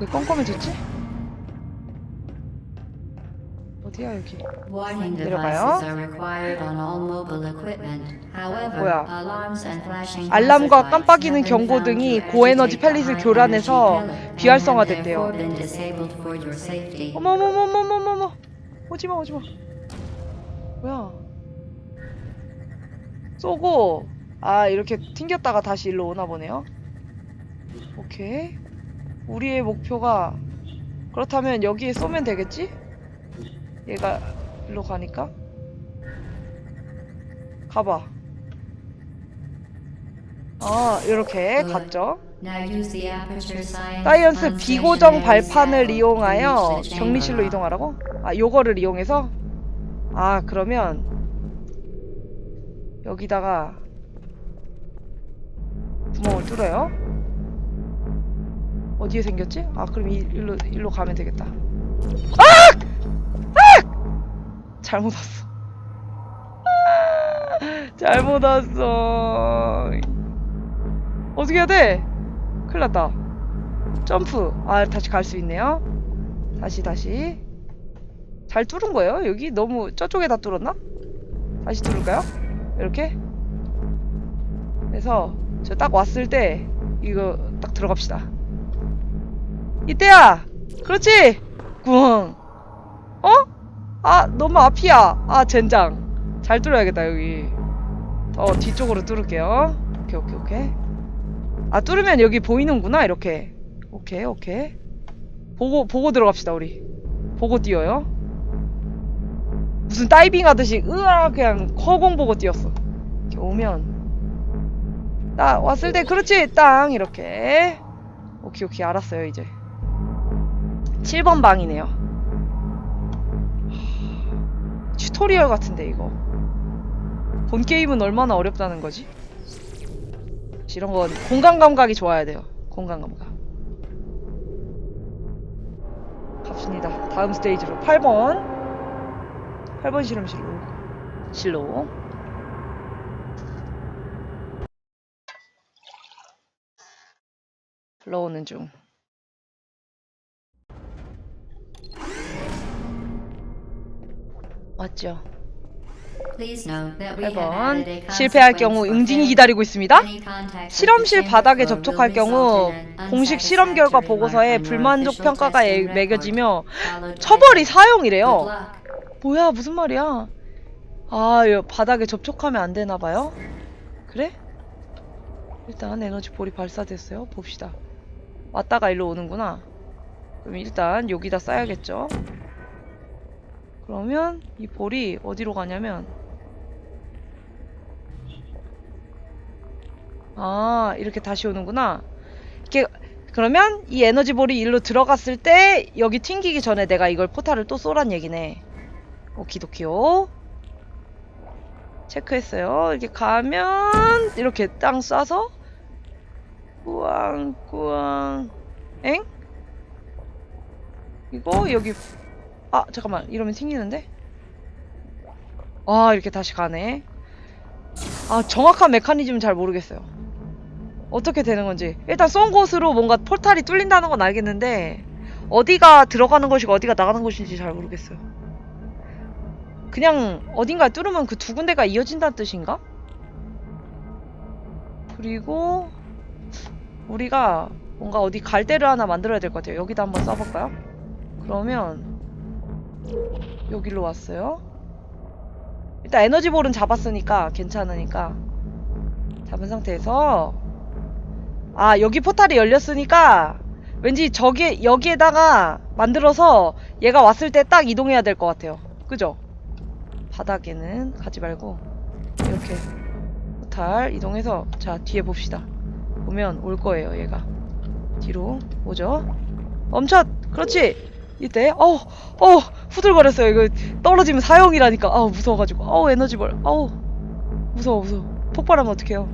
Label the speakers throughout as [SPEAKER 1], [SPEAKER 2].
[SPEAKER 1] 왜 껌껌해졌지? 어디야 여기?
[SPEAKER 2] Warning
[SPEAKER 1] 내려가요.
[SPEAKER 2] devices are required on all mobile equipment. However,
[SPEAKER 1] 뭐야?
[SPEAKER 2] alarms and flashing
[SPEAKER 1] 알람과 깜빡이는 경고등이 고에너지 펠릿을 교란해서 비활성화됐대요. 어머머머머머머머 오지마 오지마 뭐야 쏘고 아 이렇게 튕겼다가 다시 일로 오나 보네요 오케이 우리의 목표가 그렇다면 여기에 쏘면 되겠지? 얘가 일로 가니까 가봐 아 이렇게 갔죠 사이언스 비고정 발판을
[SPEAKER 2] cell
[SPEAKER 1] 이용하여 격리실로. 이동하라고? 아 요거를 이용해서? 아 그러면 여기다가 구멍을 뚫어요 어디에 생겼지? 아 그럼 이, 일로 일로 가면 되겠다 아! 아! 잘못 왔어 아! 잘못 왔어 어떻게 해야 돼? 큰일 났다 점프. 아, 다시 갈 수 있네요. 다시, 다시. 잘 뚫은 거예요? 여기 너무 저쪽에 다 뚫었나? 다시 뚫을까요? 이렇게? 그래서 저 딱 왔을 때 이거 딱 들어갑시다. 이때야! 그렇지! 꿍! 어? 아, 너무 앞이야. 아, 젠장. 잘 뚫어야겠다, 여기. 어, 뒤쪽으로 뚫을게요. 오케이, 오케이, 오케이. 아, 뚫으면 여기 보이는구나, 이렇게. 오케이 오케이 보고 보고 들어갑시다 우리 보고 뛰어요 무슨 다이빙 하듯이 으아 그냥 허공 보고 뛰었어 이렇게 오면 딱 왔을 때 그렇지 땅 이렇게 오케이 오케이 알았어요 이제 7번 방이네요 하, 튜토리얼 같은데 이거 본 게임은 얼마나 어렵다는 거지 이런 건 공간 감각이 좋아야 돼요 공간 감각 갑시다. 다음 스테이지로 8번. 8번 실험실로. 실로. 불러오는 중. 맞죠?
[SPEAKER 2] Please note that we have
[SPEAKER 1] 8번.
[SPEAKER 2] added a
[SPEAKER 1] 실패할 경우 응징이. 기다리고 있습니다. 실험실 바닥에 접촉할 경우 공식 실험 결과 보고서에 불만족 평가가 매겨지며 처벌이 사용이래요. 뭐야 무슨 말이야? 아, 여 바닥에 접촉하면 안 되나 봐요? 그래? 일단 에너지 볼이 발사됐어요. 봅시다. 왔다가 일로 오는구나. 그럼 일단 여기다 쌓야겠죠? 그러면 이 볼이 어디로 가냐면 아, 이렇게 다시 오는구나. 이렇게 그러면 이 에너지 볼이 일로 들어갔을 때 여기 튕기기 전에 내가 이걸 포탈을 또 쏘란 얘기네. 오키도키요. 체크했어요. 이렇게 가면 이렇게 땅 쏴서 꾸왕꾸왕 엥? 이거 여기 아 잠깐만 이러면 튕기는데? 아 이렇게 다시 가네. 아 정확한 메커니즘은 잘 모르겠어요. 어떻게 되는 건지 일단 쏜 곳으로 뭔가 포탈이 뚫린다는 건 알겠는데 어디가 들어가는 것이고 어디가 나가는 것인지 잘 모르겠어요. 그냥 어딘가에 뚫으면 그 두 군데가 이어진다는 뜻인가? 그리고 우리가 뭔가 어디 갈대를 하나 만들어야 될 것 같아요. 여기다 한번 써볼까요? 그러면 여기로 왔어요. 일단 에너지볼은 잡았으니까 괜찮으니까 잡은 상태에서 아 여기 포탈이 열렸으니까 왠지 저기 여기에다가 만들어서 얘가 왔을 때 딱 이동해야 될 것 같아요. 그죠? 바닥에는 가지 말고 이렇게 포탈 이동해서 자 뒤에 봅시다. 보면 올 거예요 얘가 뒤로 오죠. 멈춰. 그렇지. 이때 어우 어우 후들거렸어요. 이거 떨어지면 사형이라니까. 아우 무서워가지고. 아우 에너지볼. 아우 무서워 무서워. 폭발하면 어떡해요.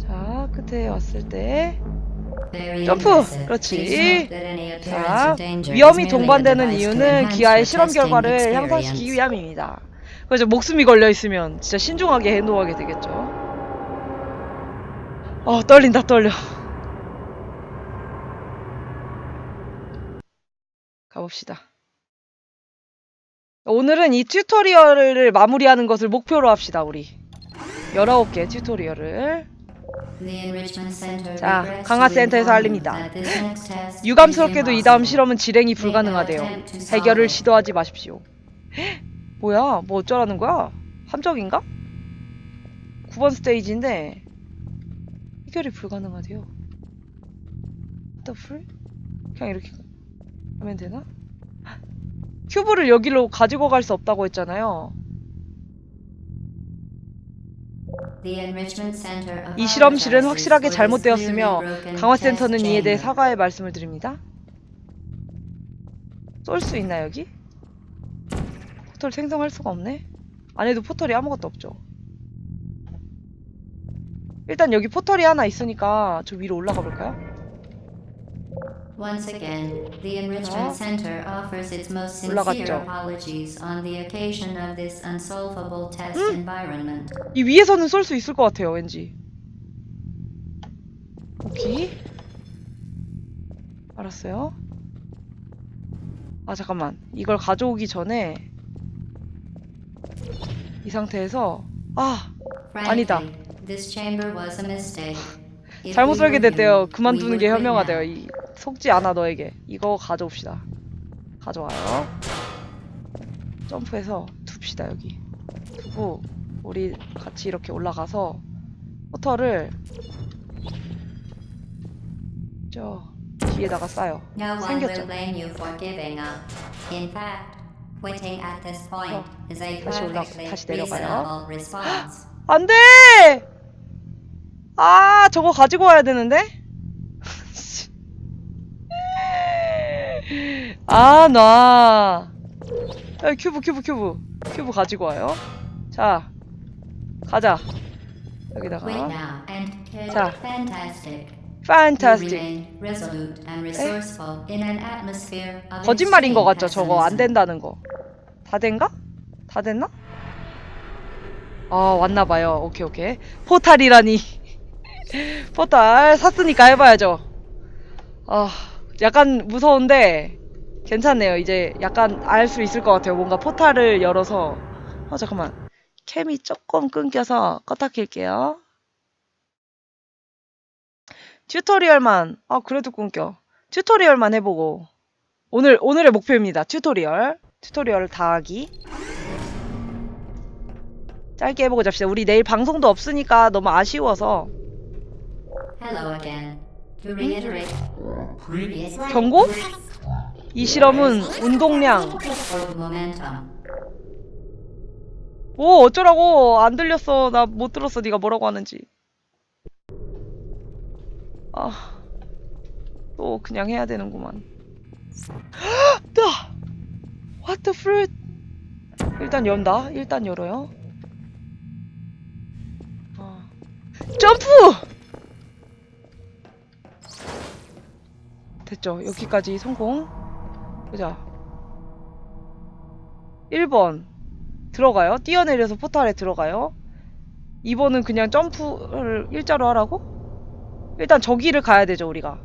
[SPEAKER 1] 자 끝에 왔을 때 점프! 그렇지. 자, 위험이 동반되는 이유는 기아의 실험 결과를. 향상시키기 위함입니다. 그래서 목숨이 걸려 있으면 진짜 신중하게 행동하게 되겠죠. 어 떨린다 떨려. 가봅시다. 오늘은 이 튜토리얼을 마무리하는 것을 목표로 합시다, 우리. 19개 튜토리얼을. 자, 강화센터에서 알립니다. 유감스럽게도 이 다음. 실험은 실행이 불가능하대요. 해결을 시도하지 마십시오. 헉, 뭐야? 뭐 어쩌라는 거야? 함정인가? 9번 스테이지인데 해결이 불가능하대요. F 그냥 이렇게 하면 되나? 헉, 큐브를 여기로 가지고 갈 수 없다고 했잖아요. 이 실험실은 확실하게 잘못되었으며 강화센터는 이에 대해. 사과의 말씀을 드립니다. 쏠 수 있나 여기? 포털 생성할 수가 없네. 안에도 포털이 아무것도 없죠. 일단 여기 포털이 하나 있으니까 저 위로 올라가 볼까요?
[SPEAKER 2] Once again, the Enrichment
[SPEAKER 1] 어?
[SPEAKER 2] Center offers its most
[SPEAKER 1] 올라갔죠.
[SPEAKER 2] sincere apologies on the occasion of this unsolvable test environment.
[SPEAKER 1] 이 위에서는 쏠 수 있을 것 같아요, 왠지. 오케이. 알았어요. 아, 잠깐만. 이걸 가져오기 전에 이 상태에서 아, 아니다.
[SPEAKER 2] Frankly, this chamber was a mistake. If
[SPEAKER 1] 잘못
[SPEAKER 2] we
[SPEAKER 1] 설계
[SPEAKER 2] were
[SPEAKER 1] 됐대요.
[SPEAKER 2] you, we
[SPEAKER 1] 그만두는 게 현명하대요. 이 속지 않아 너에게. 이거 가져옵시다. 가져와요. 점프해서 둡시다 여기. 두고 우리 같이 이렇게 올라가서 포털을 저 뒤에다가 쌓여.
[SPEAKER 2] No one
[SPEAKER 1] 생겼죠.
[SPEAKER 2] will blame you for giving up. In fact, quitting at this point
[SPEAKER 1] 어,
[SPEAKER 2] is a
[SPEAKER 1] 다시 올라-
[SPEAKER 2] perfectly
[SPEAKER 1] 다시 내려가요.
[SPEAKER 2] reasonable response.
[SPEAKER 1] 안 돼! 아, 저거 가지고 와야 되는데? 아, 나. 야, 큐브, 큐브, 큐브. 큐브 가지고 와요. 자, 가자. 여기다가. 자.
[SPEAKER 2] fantastic.
[SPEAKER 1] 거짓말인 것 같죠? 저거 안. 된다는 거. 다 된가? 다 됐나? 아, 왔나봐요. 오케이, 오케이. 포탈이라니. 포탈 샀으니까 해봐야죠. 아, 약간 무서운데 괜찮네요. 이제 약간 알 수 있을 것 같아요. 뭔가 포탈을 열어서. 어, 잠깐만. 캠이 조금 끊겨서 껐다 킬게요. 튜토리얼만, 아, 그래도 끊겨. 튜토리얼만 해보고. 오늘, 오늘의 목표입니다. 튜토리얼. 튜토리얼 다 하기. 짧게 해보고 잡시다. 우리 내일 방송도 없으니까 너무 아쉬워서.
[SPEAKER 2] Hello again. To reiterate, previous
[SPEAKER 1] 경고? 이 실험은 운동량. 오, 어쩌라고. 안 들렸어. 나 못 들었어. 네가 뭐라고 하는지. 아. 또 그냥 해야 되는구만. 나! What the fruit? 일단 연다. 일단 열어요. 아. 점프! 됐죠. 여기까지 성공. 보자. 1번. 들어가요. 뛰어내려서 포탈에 들어가요. 2번은 그냥 점프를 일자로 하라고? 일단 저기를 가야 되죠, 우리가.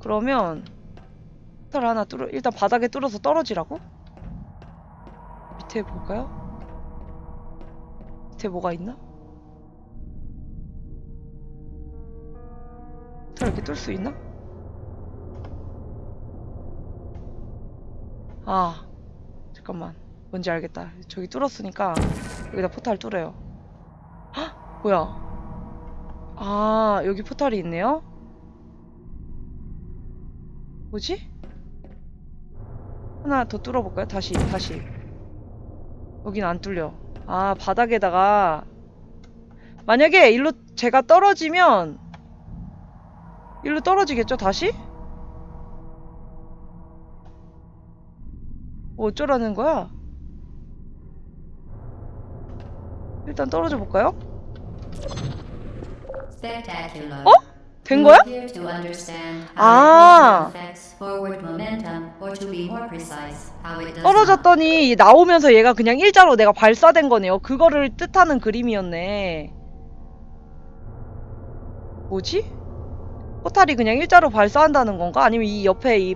[SPEAKER 1] 그러면 포탈 하나 뚫어 일단 바닥에 뚫어서 떨어지라고? 밑에 볼까요? 밑에 뭐가 있나? 포탈 이렇게 뚫을 수 있나? 아, 잠깐만. 뭔지 알겠다. 저기 뚫었으니까 여기다 포탈 뚫어요. 헉! 뭐야? 아, 여기 포탈이 있네요? 뭐지? 하나 더 뚫어볼까요? 다시, 다시. 여긴 안 뚫려. 아, 바닥에다가. 만약에 일로 제가 떨어지면, 일로 떨어지겠죠, 다시? 어쩌라는 거야? 일단 떨어져 볼까요? 어? 된 거야? 아. 떨어졌더니 나오면서 얘가 그냥 일자로 내가 발사된 거네요. 그거를 뜻하는 그림이었네. 뭐지? 포탈이 그냥 일자로 발사한다는 건가? 아니면 이 옆에 이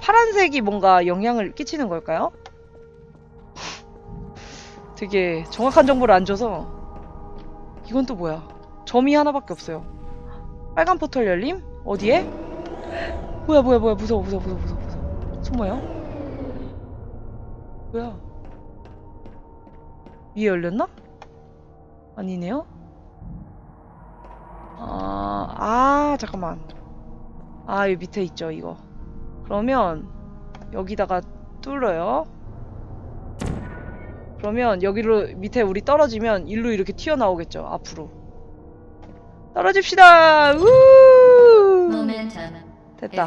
[SPEAKER 1] 파란색이 뭔가 영향을 끼치는 걸까요? 되게 정확한 정보를 안 줘서 이건 또 뭐야? 점이 하나밖에 없어요. 빨간 포털 열림? 어디에? 뭐야 뭐야 뭐야 무서워 무서워 무서워 무서워 무서워 숨어요? 뭐야? 위에 열렸나? 아니네요? 아, 아 잠깐만 아 여기 밑에 있죠 이거 그러면 여기다가 뚫어요. 그러면 여기로 밑에 우리 떨어지면 일로 이렇게 튀어나오겠죠 앞으로. 떨어집시다! 우! 됐다.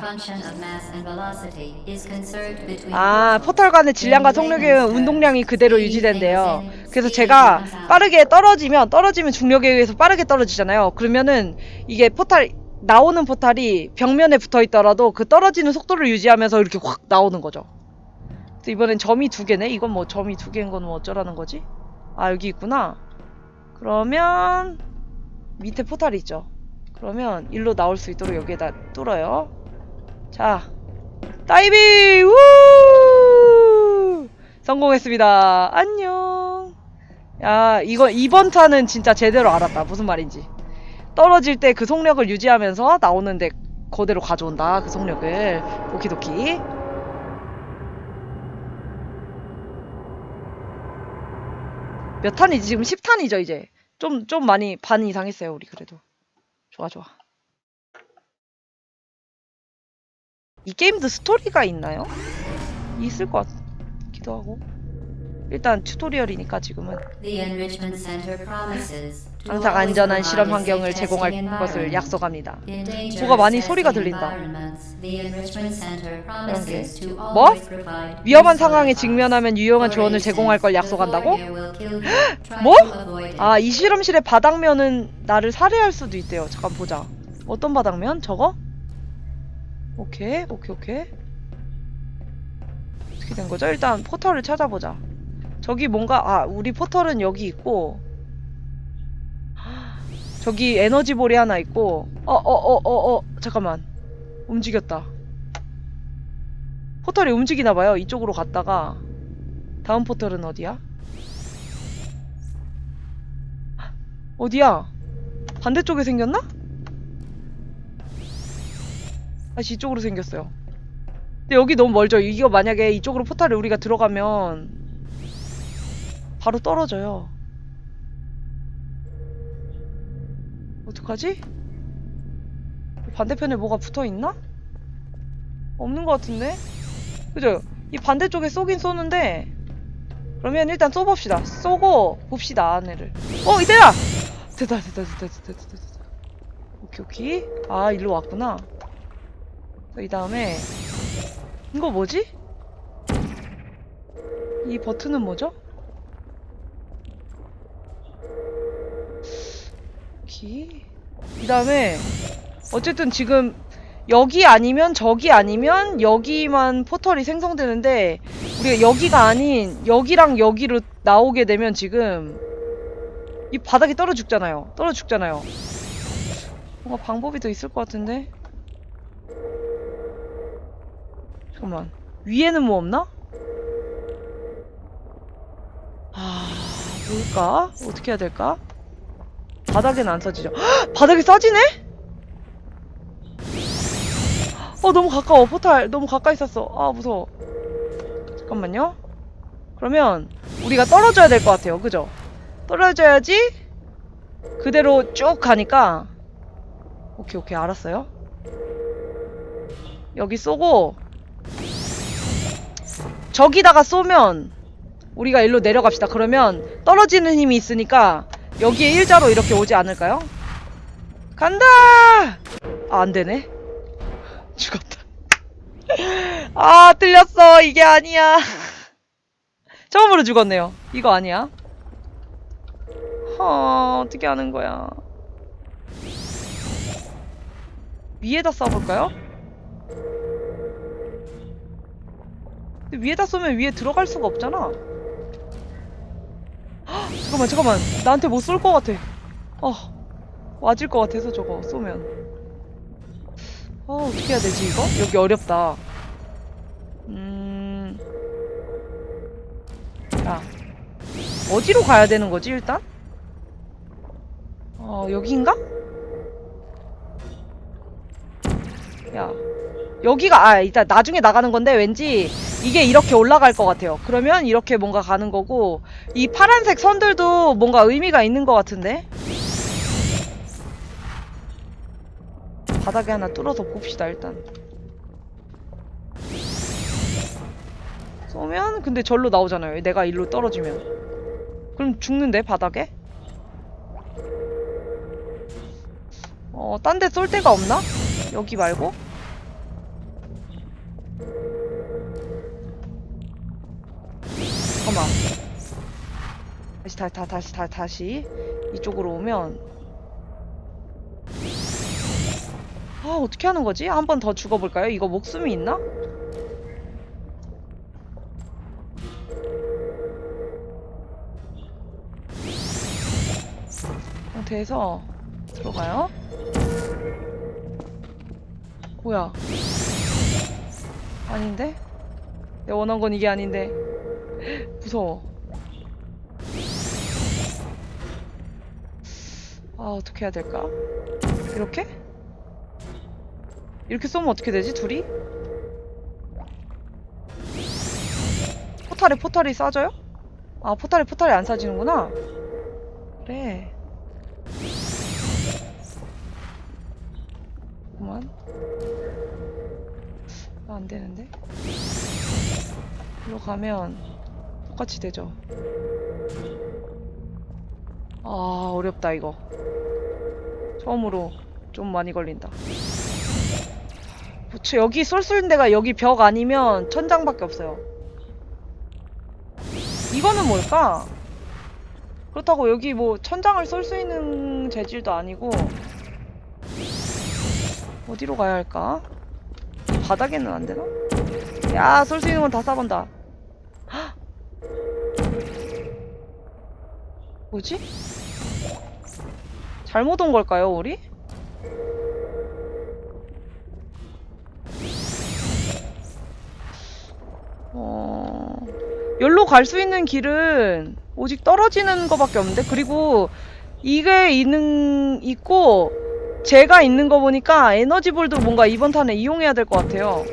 [SPEAKER 1] 아 포털 간의 질량과 속력의 운동량이 그대로 유지된대요. 그래서 제가 빠르게 떨어지면 떨어지면 중력에 의해서 빠르게 떨어지잖아요. 그러면은 이게 포탈 나오는 포탈이 벽면에 붙어 있더라도 그 떨어지는 속도를 유지하면서 이렇게 확 나오는 거죠. 그래서 이번엔 점이 두 개네? 이건 뭐 점이 두 개인 건 뭐 어쩌라는 거지? 아 여기 있구나. 그러면 밑에 포탈이 있죠. 그러면 일로 나올 수 있도록 여기에다 뚫어요. 자 다이빙! 우! 성공했습니다. 안녕. 야 이거 이번 탄은 진짜 제대로 알았다. 무슨 말인지 떨어질 때 그 속력을 유지하면서 나오는데 그대로 가져온다 그 속력을. 오키도키. 몇 탄이지? 지금 10탄이죠 이제. 좀 좀 많이 반 이상 했어요 우리 그래도. 좋아 좋아. 이 게임도 스토리가 있나요? 있을 것 같기도 하고. 일단 튜토리얼이니까 지금은.
[SPEAKER 2] The Enrichment Center promises
[SPEAKER 1] 항상 안전한 실험 환경을 제공할 것을. 약속합니다. 뭐가 많이 소리가 들린다.
[SPEAKER 2] promises to
[SPEAKER 1] 뭐? 위험한 상황에. 직면하면 유용한 조언을 제공할 걸 약속한다고? 뭐? 아, 이 실험실의 바닥면은 나를 살해할 수도 있대요. 잠깐 보자. 어떤 바닥면? 저거? 오케이, 오케이, 오케이. 어떻게 된 거죠? 일단 포털을 찾아보자. 저기 뭔가, 아, 우리 포털은 여기 있고, 저기 에너지볼이 하나 있고, 어, 어, 어, 어, 어, 잠깐만. 움직였다. 포털이 움직이나봐요. 이쪽으로 갔다가, 다음 포털은 어디야? 어디야? 반대쪽에 생겼나? 다시 이쪽으로 생겼어요. 근데 여기 너무 멀죠? 이거 만약에 이쪽으로 포탈에 우리가 들어가면 바로 떨어져요. 어떡하지? 반대편에 뭐가 붙어 있나? 없는 것 같은데? 그죠? 이 반대쪽에 쏘긴 쏘는데 그러면 일단 쏘봅시다. 쏘고 봅시다 안에를. 어 이때다! 됐다 됐다 됐다 됐다 됐다 됐다. 오케이 오케이. 아 일로 왔구나. 이 다음에 이거 뭐지? 이 버튼은 뭐죠? 오케이. 이 다음에 어쨌든 지금 여기 아니면 저기 아니면 여기만 포털이 생성되는데 우리가 여기가 아닌 여기랑 여기로 나오게 되면 지금 이 바닥에 떨어 죽잖아요. 떨어 죽잖아요. 뭔가 방법이 더 있을 것 같은데. 잠깐만. 위에는 뭐 없나? 아, 뭘까? 어떻게 해야 될까? 바닥에는 안 써지죠. 헉! 바닥에 써지네? 어, 너무 가까워. 포탈 너무 가까이 쐈어. 아, 무서워. 잠깐만요. 그러면 우리가 떨어져야 될 것 같아요. 그죠? 떨어져야지 그대로 쭉 가니까 오케이 오케이 알았어요 여기 쏘고 저기다가 쏘면 우리가 일로 내려갑시다 그러면 떨어지는 힘이 있으니까 여기에 일자로 이렇게 오지 않을까요? 간다! 아 안 되네 죽었다 아 틀렸어 이게 아니야 처음으로 죽었네요 이거 아니야 어, 어떻게 하는 거야? 위에다 쏴볼까요? 위에다 쏘면 위에 들어갈 수가 없잖아. 잠깐만 잠깐만. 나한테 뭐 못쏠 것 같아. 어 맞을 것 같아서 저거 쏘면. 어 어떻게 해야 되지 이거? 여기 어렵다. 음야 어디로 가야 되는 거지 일단? 어 여기인가? 야. 여기가 아 일단 나중에 나가는 건데 왠지. 이게 이렇게 올라갈 것 같아요. 그러면 이렇게 뭔가 가는 거고 이 파란색 선들도 뭔가 의미가 있는 것 같은데 바닥에 하나 뚫어서 봅시다 일단. 쏘면 근데 절로 나오잖아요. 내가 일로 떨어지면. 그럼 죽는데 바닥에? 어, 딴 데 쏠 데가 없나? 여기 말고? 다시, 다, 다, 다시, 다, 다시. 이쪽으로 오면. 아, 어떻게 하는 거지? 한 번 더 죽어볼까요? 이거 목숨이 있나? 상태에서 들어가요. 뭐야? 아닌데? 내가 원한 건 이게 아닌데. 무서워. 아, 어떻게 해야 될까? 이렇게? 이렇게 쏘면 어떻게 되지, 둘이? 포탈에 포탈이 쏴져요? 아, 포탈에 포탈이 안 쏴지는구나. 그래. 그만. 아, 안 되는데? 일로 가면 똑같이 되죠. 아, 어렵다, 이거. 처음으로 좀 많이 걸린다. 부츠, 여기 쏠 수 있는 데가 여기 벽 아니면 천장밖에 없어요. 이거는 뭘까? 그렇다고 여기 뭐 천장을 쏠 수 있는 재질도 아니고 어디로 가야 할까? 바닥에는 안 되나? 야, 쏠 수 있는 건다 쏴본다. 뭐지? 잘못 온 걸까요, 우리? 어... 여기로 갈 수 있는 길은 오직 떨어지는 거밖에 없는데 그리고 이게 있는 있고 제가 있는 거 보니까 에너지 볼도 뭔가 이번 탄에 이용해야 될 것 같아요.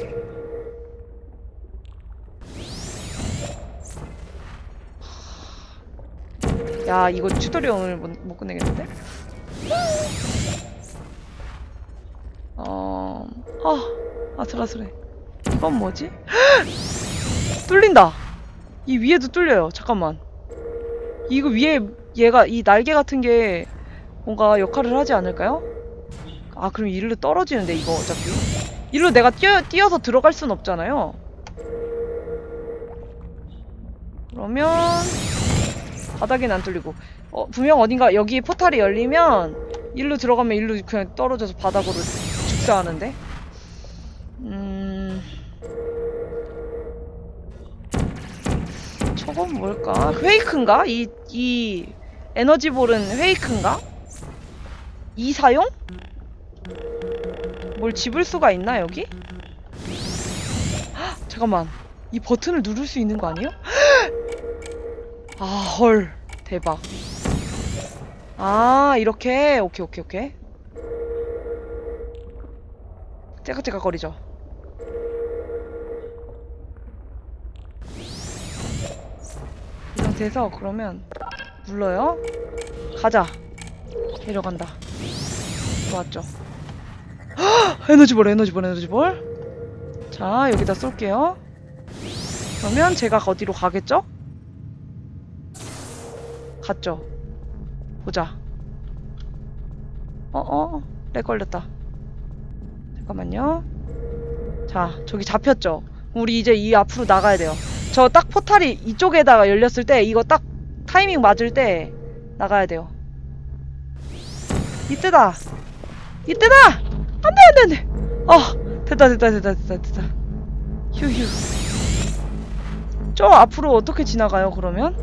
[SPEAKER 1] 야 이거 튜토리얼 오늘 못, 못 끝내겠는데? 어... 아 아슬아슬해. 이건 뭐지? 뚫린다. 이 위에도 뚫려요. 잠깐만. 이거 위에 얘가 이 날개 같은 게 뭔가 역할을 하지 않을까요? 아 그럼 일로 떨어지는데 이거 어차피 일로 내가 뛰어, 뛰어서 들어갈 순 없잖아요. 그러면 바닥엔 안 뚫리고 어, 분명 어딘가 여기 포탈이 열리면 일로 들어가면 일로 그냥 떨어져서 바닥으로 죽사하는데 음... 저건 뭘까? 페이크인가? 이, 이 에너지볼은 페이크인가? 이 사용? 뭘 집을 수가 있나 여기? 헉, 잠깐만 이 버튼을 누를 수 있는 거 아니에요? 아 헐. 대박. 아 이렇게? 오케이 오케이 오케이. 째깍째깍 거리죠. 이 상태에서 그러면 눌러요. 가자. 내려간다. 좋았죠. 헉! 에너지볼 에너지볼 에너지볼. 자 여기다 쏠게요. 그러면 제가 어디로 가겠죠? 갔죠. 보자. 어어? 렉 걸렸다. 잠깐만요. 자 저기 잡혔죠. 우리 이제 이 앞으로 나가야 돼요. 저 딱 포탈이 이쪽에다가 열렸을 때 이거 딱 타이밍 맞을 때 나가야 돼요. 이때다! 이때다! 안 돼 안 돼 안 돼! 어 됐다 됐다 됐다 됐다 됐다. 휴휴. 저 앞으로 어떻게 지나가요 그러면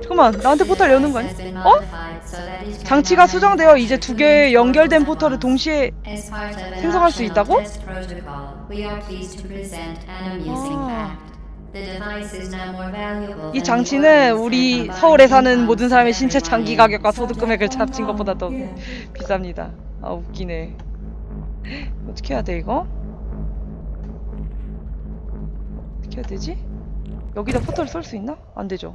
[SPEAKER 1] 잠깐만 나한테 포탈 여는 거 아니야 어? 장치가 수정되어 이제 두 개의 연결된 포털을 동시에
[SPEAKER 2] 생성할 수 있다고?
[SPEAKER 1] 아. 이 장치는 우리 서울에 사는 모든 사람의 신체 장기 가격과 소득 금액을 합친 것보다 더
[SPEAKER 3] 예.
[SPEAKER 1] 비쌉니다. 아 웃기네. 어떻게 해야 돼 이거? 어떻게 해야 되지? 여기다 포털 쏠수 있나? 안 되죠.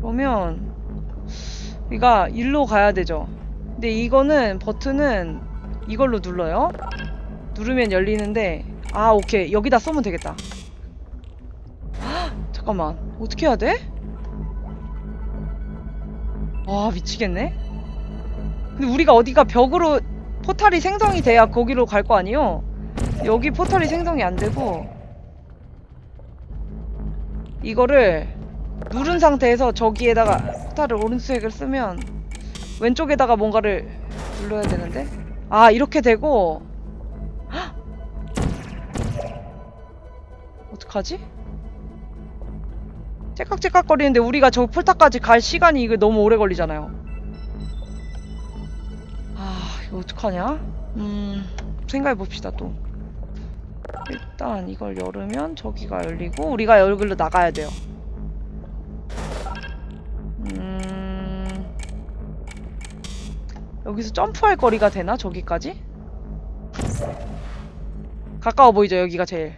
[SPEAKER 1] 그러면 우리가 일로 가야 되죠. 근데 이거는 버튼은 이걸로 눌러요. 누르면 열리는데 아 오케이 여기다 쏘면 되겠다. 헉, 잠깐만 어떻게 해야 돼? 와 미치겠네. 근데 우리가 어디가 벽으로 포탈이 생성이 돼야 거기로 갈 거 아니에요? 여기 포탈이 생성이 안 되고 이거를 누른 상태에서 저기에다가 포탈을 오른쪽을 쓰면 왼쪽에다가 뭔가를 눌러야 되는데? 아 이렇게 되고. 헉! 어떡하지? 째깍째깍 거리는데 우리가 저 폴타까지 갈 시간이 이거 너무 오래 걸리잖아요. 아 이거 어떡하냐? 음 생각해 봅시다 또. 일단 이걸 열으면 저기가 열리고 우리가 여기로 나가야 돼요 여기서 점프할 거리가 되나 저기까지? 가까워 보이죠 여기가 제일.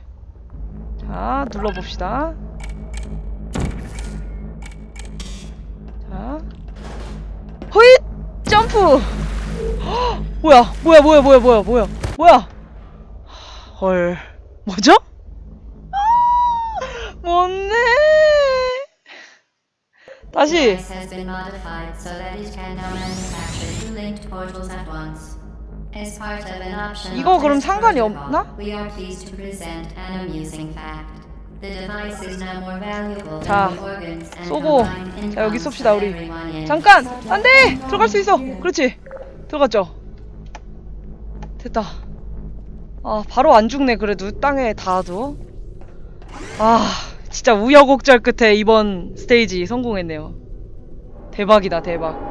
[SPEAKER 1] 자 눌러봅시다. 자. 호잇! 점프! 헉, 뭐야 뭐야 뭐야 뭐야 뭐야 뭐야? 뭐야? 헐. 뭐죠? 아, 뭔데
[SPEAKER 2] The
[SPEAKER 1] 다시
[SPEAKER 2] has been modified so that it can now manufacture two linked portals at once. As part of an optional
[SPEAKER 1] 이거 그럼
[SPEAKER 2] test
[SPEAKER 1] 상관이
[SPEAKER 2] protocol,
[SPEAKER 1] 없나?
[SPEAKER 2] We are pleased to present an amusing fact. The device is now more valuable
[SPEAKER 1] 자,
[SPEAKER 2] than the organs and
[SPEAKER 1] 쏘고.
[SPEAKER 2] combined
[SPEAKER 1] 자, 여기
[SPEAKER 2] incomes
[SPEAKER 1] 쏩시다,
[SPEAKER 2] of
[SPEAKER 1] 우리.
[SPEAKER 2] everyone in
[SPEAKER 1] 잠깐 안 돼 들어갈 수 있어 그렇지 들어갔죠 됐다 아 바로 안 죽네 그래도 땅에 닿아도 아 진짜 우여곡절 끝에 이번 스테이지 성공했네요 대박이다 대박